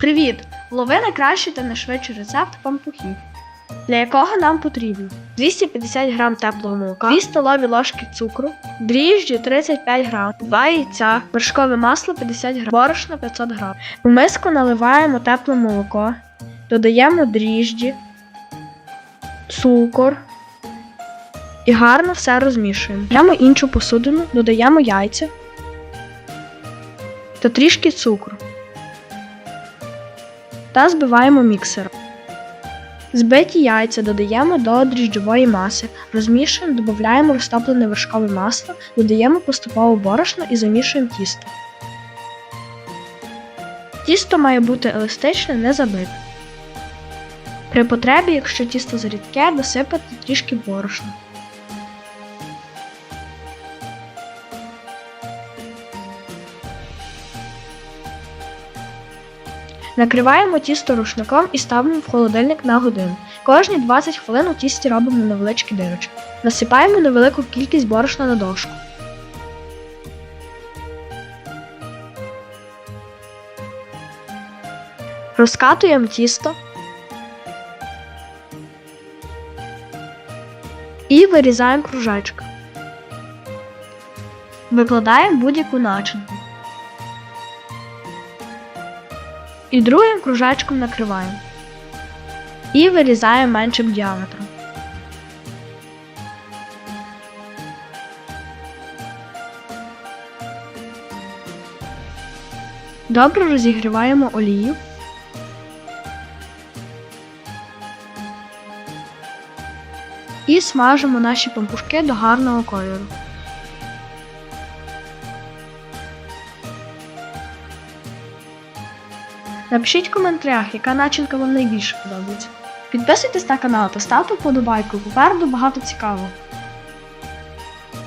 Привіт! Лови найкращий та найшвидший рецепт пампухів, для якого нам потрібно 250 г теплого молока, 2 столові ложки цукру, дріжджі 35 г, 2 яйця, вершкове масло 50 г, борошно 500 г. В миску наливаємо тепле молоко, додаємо дріжджі, цукор і гарно все розмішуємо. Беремо іншу посудину, додаємо яйця та трішки цукру та збиваємо міксером. Збиті яйця додаємо до дріжджової маси, розмішуємо, додаємо розтоплене вершкове масло, додаємо поступово борошно і замішуємо тісто. Тісто має бути еластичне, не забите. При потребі, якщо тісто зарідке, досипати трішки борошна. Накриваємо тісто рушником і ставимо в холодильник на годину. Кожні 20 хвилин у тісті робимо невеличкі дирочки. Насипаємо невелику кількість борошна на дошку. Розкатуємо тісто і вирізаємо кружечки. Викладаємо будь-яку начинку. І другим кружечком накриваємо. І вирізаємо меншим діаметром. Добре розігріваємо олію. І смажимо наші пампушки до гарного кольору. Напишіть в коментарях, яка начинка вам найбільше подобається. Підписуйтесь на канал та ставте вподобайку, попереду багато цікавого.